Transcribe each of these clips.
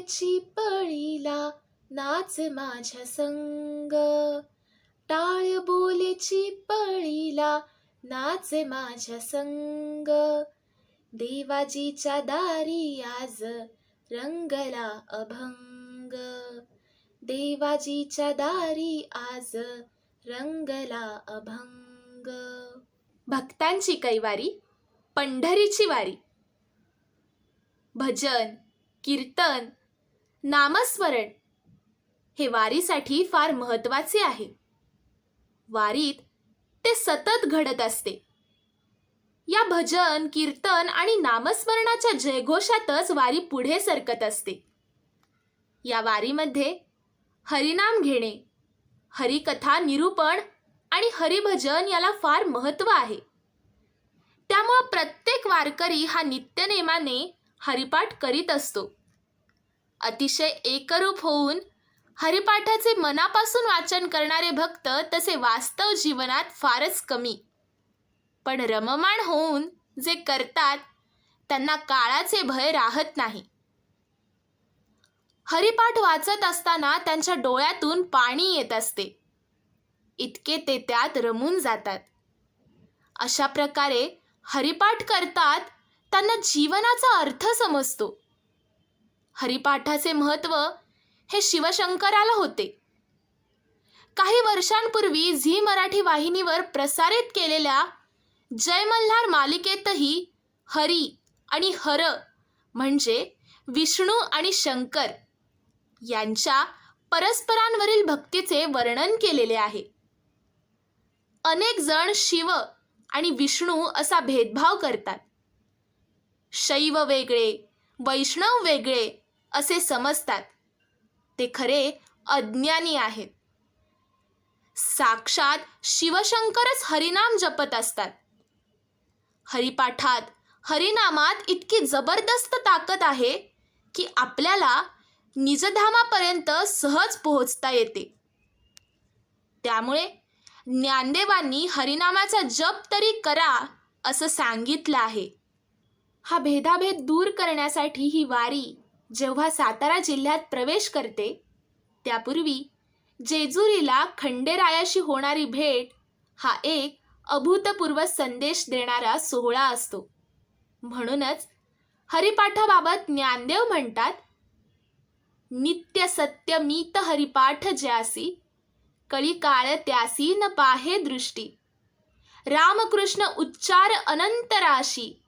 बोलेची पळीला नाच माझ्या संग. टाळ बोलेची पळीला नाच माझ्या संग. देवाजीच्या दारी आज रंगला अभंग. देवाजीच्या दारी आज रंगला अभंग. भक्तांची कैवारी पंढरीची वारी. भजन कीर्तन नामस्मरण हे वारीसाठी फार महत्त्वाचे आहे. वारीत ते सतत घडत असते. या भजन कीर्तन आणि नामस्मरणाच्या जयघोषातच वारी पुढे सरकत असते. या वारीमध्ये हरिनाम घेणे हरिकथा निरूपण आणि हरिभजन याला फार महत्त्व आहे. त्यामुळं प्रत्येक वारकरी हा नित्यनेमाने हरिपाठ करीत असतो. अतिशय एकरूप होऊन हरिपाठाचे मनापासून वाचन करणारे भक्त तसे वास्तव जीवनात फारच कमी. पण रममाण होऊन जे करतात त्यांना काळाचे भय राहत नाही. हरिपाठ वाचत असताना त्यांच्या डोळ्यातून पाणी येत असते. इतके ते त्यात रमून जातात. अशा प्रकारे हरिपाठ करतात त्यांना जीवनाचा अर्थ समजतो. हरिपाठाचे महत्त्व हे शिवशंकराला होते. काही वर्षांपूर्वी झी मराठी वाहिनीवर प्रसारित केलेल्या जय मल्हार मालिकेतही हरी आणि हर म्हणजे विष्णू आणि शंकर यांच्या परस्परांवरील भक्तीचे वर्णन केलेले आहे. अनेक जण शिव आणि विष्णू असा भेदभाव करतात. शैव वेगळे वैष्णव वेगळे असे समजतात. ते खरे अज्ञानी आहेत. साक्षात शिवशंकरच हरिनाम जपत असतात. हरिपाठात हरिनामात इतकी जबरदस्त ताकद आहे की आपल्याला निजधामापर्यंत सहज पोहोचता येते. त्यामुळे ज्ञानदेवांनी हरिनामाचा जप तरी करा असं सांगितलं आहे. हा भेदाभेद दूर करण्यासाठी ही वारी जेव्हा सातारा जिल्ह्यात प्रवेश करते त्यापूर्वी जेजुरीला खंडेरायाशी होणारी भेट हा एक अभूतपूर्व संदेश देणारा सोहळा असतो. म्हणूनच हरिपाठाबाबत ज्ञानदेव म्हणतात नित्य सत्य मीत हरिपाठ ज्यासी कळी काळ त्यासी न पाहे दृष्टी. रामकृष्ण उच्चार अनंतराशी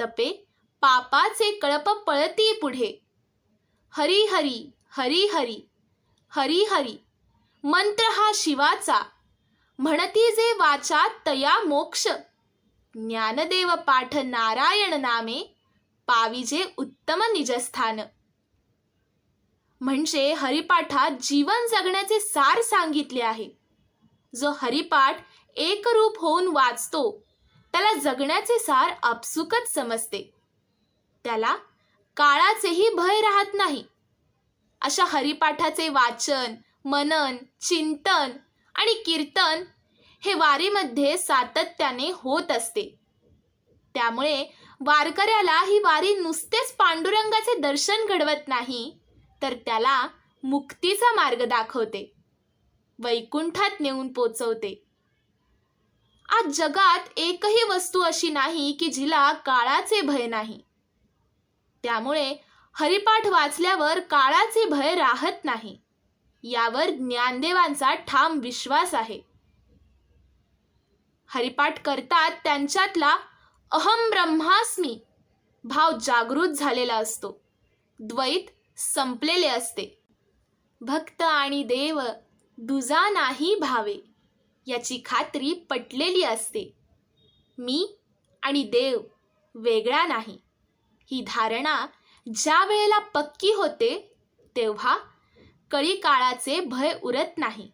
तपे पापाचे कळप पळती पुढे. हरी हरी हरी हरी हरी हरी. मंत्र हा शिवाचा. म्हणती जे वाचा तया मोक्ष. ज्ञानदेव पाठ नारायण नामे पाविजे उत्तम निजस्थान. म्हणजे हरिपाठात जीवन जगण्याचे सार सांगितले आहे. जो हरिपाठ एकरूप होऊन वाचतो त्याला जगण्याचे सार आपसुकच समजते. त्याला काळाचेही भय राहत नाही. अशा हरिपाठाचे वाचन मनन चिंतन आणि कीर्तन हे वारीमध्ये सातत्याने होत असते. त्यामुळे वारकऱ्याला ही वारी नुसतेच पांडुरंगाचे दर्शन घडवत नाही तर त्याला मुक्तीचा मार्ग दाखवते. वैकुंठात नेऊन पोचवते. आज जगात एकही वस्तू अशी नाही की जिला काळाचे भय नाही. त्यामुळे हरिपाठ वाचल्यावर काळाचे भय राहत नाही. यावर ज्ञानदेवांचा ठाम विश्वास आहे. हरिपाठ करतात त्यांच्यातला अहम ब्रह्मास्मी. भाव जागृत झालेला असतो. द्वैत संपलेले असते. भक्त आणि देव दुजा नाही भावे. याची खात्री पटलेली असते. मी आणि देव वेगळा नाही. ही धारणा ज्या वेळेला पक्की होते तेव्हा कळी काळाचे भय उरत नाही.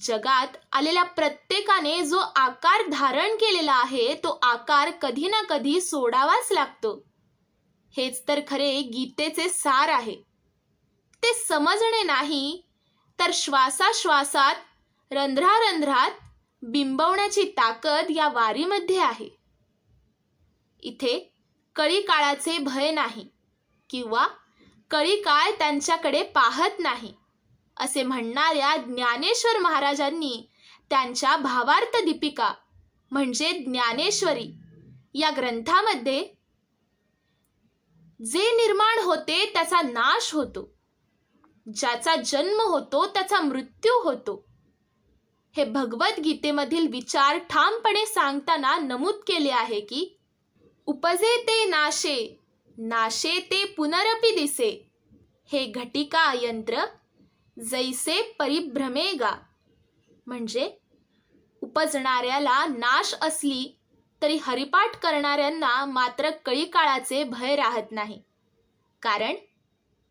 जगात आलेल्या प्रत्येकाने जो आकार धारण केलेला आहे तो आकार कधी ना कधी सोडावाच लागतो. हेच तर खरे गीतेचे सार आहे. ते समजणे नाही तर श्वासाश्वासात रंध्रारंध्रात बिंबवण्याची ताकद या वारीमध्ये आहे. इथे कळी काळाचे भय नाही किंवा कळी काळ त्यांच्याकडे पाहत नाही असे म्हणणाऱ्या ज्ञानेश्वर महाराजांनी त्यांच्या भावार्थ दीपिका म्हणजे ज्ञानेश्वरी या ग्रंथामध्ये जे निर्माण होते त्याचा नाश होतो ज्याचा जन्म होतो त्याचा मृत्यू होतो. हे भगवद्गीतेमधील विचार ठामपणे सांगताना नमूद केले आहे की उपजे ते नाशे नाशे ते पुनरपि दिसे. हे घटिका यंत्र जैसे परिभ्रमेगा म्हणजे उपजणाऱ्याला नाश असली तरी हरिपाठ करणाऱ्यांना मात्र कळी काळाचे भय राहत नाही. कारण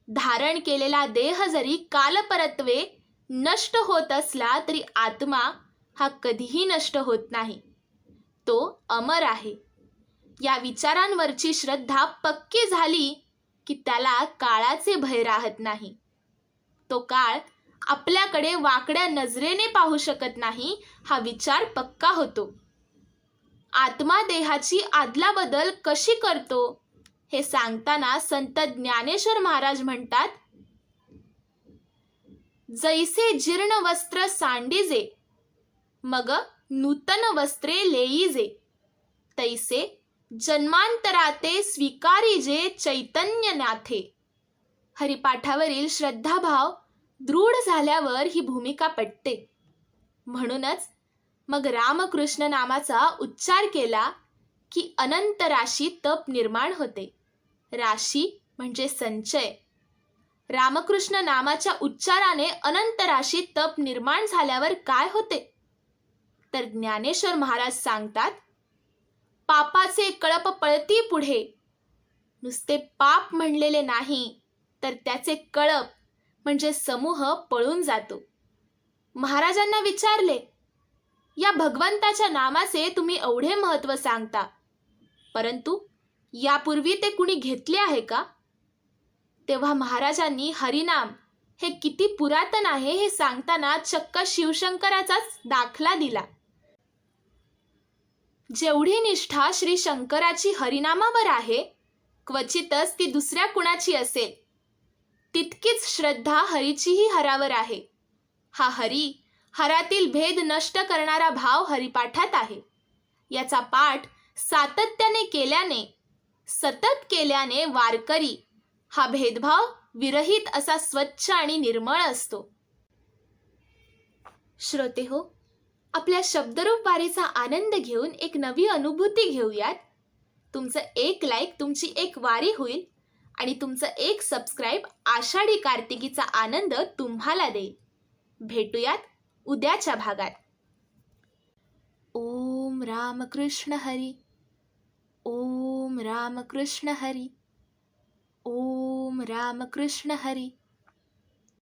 धारण केलेला देह जरी कालपरत्वे नष्ट होत असला तरी आत्मा हा कधीही नष्ट होत नाही. तो अमर आहे. या विचारांवरची श्रद्धा पक्की झाली की त्याला काळाचे भय राहत नाही. तो काळ आपल्याकडे वाकड्या नजरेने पाहू शकत नाही हा विचार पक्का होतो. आत्मा देहाची आदलाबदल कशी करतो हे सांगताना संत ज्ञानेश्वर महाराज म्हणतात जैसे जीर्ण वस्त्र सांडीजे मग नूतन वस्त्रे लेईजे तैसे जन्मांतराते स्वीकारीजे चैतन्यनाथे. हरिपाठावरील श्रद्धाभाव दृढ झाल्यावर ही भूमिका पटते. म्हणूनच मग रामकृष्ण नामाचा उच्चार केला की अनंत राशी तप निर्माण होते. राशी म्हणजे संचय. रामकृष्ण नामाच्या उच्चाराने अनंत राशी तप निर्माण झाल्यावर काय होते? तर ज्ञानेश्वर महाराज सांगतात पापाचे कळप पळती पुढे. नुसते पाप म्हणलेले नाही तर त्याचे कळप म्हणजे समूह पळून जातो. महाराजांना विचारले या भगवंताच्या नामाचे तुम्ही एवढे महत्त्व सांगता परंतु यापूर्वी ते कुणी घेतले आहे का? तेव्हा महाराजांनी हरिनाम हे किती पुरातन आहे हे सांगताना चक्क शिवशंकराचाच दाखला दिला. जेवढी निष्ठा श्री शंकराची हरिनामावर आहे क्वचितच ती दुसऱ्या कुणाची असेल. तितकीच श्रद्धा हरीचीही हरावर आहे. हा हरी हरातील भेद नष्ट करणारा भाव हरिपाठात आहे. याचा पाठ सातत्याने केल्याने सतत केल्याने वारकरी हा भेदभाव विरहित असा स्वच्छ आणि निर्मळ असतो. श्रोते हो आपल्या शब्दरूप वारीचा आनंद घेऊन एक नवी अनुभूती घेऊयात. तुमचं एक लाईक तुमची एक वारी होईल आणि तुमचं एक सबस्क्राईब आषाढी कार्तिकीचा आनंद तुम्हाला देईल. भेटूयात उद्याच्या भागात. ओम रामकृष्ण हरी. ओम रामकृष्ण हरी. ओम रामकृष्ण हरी.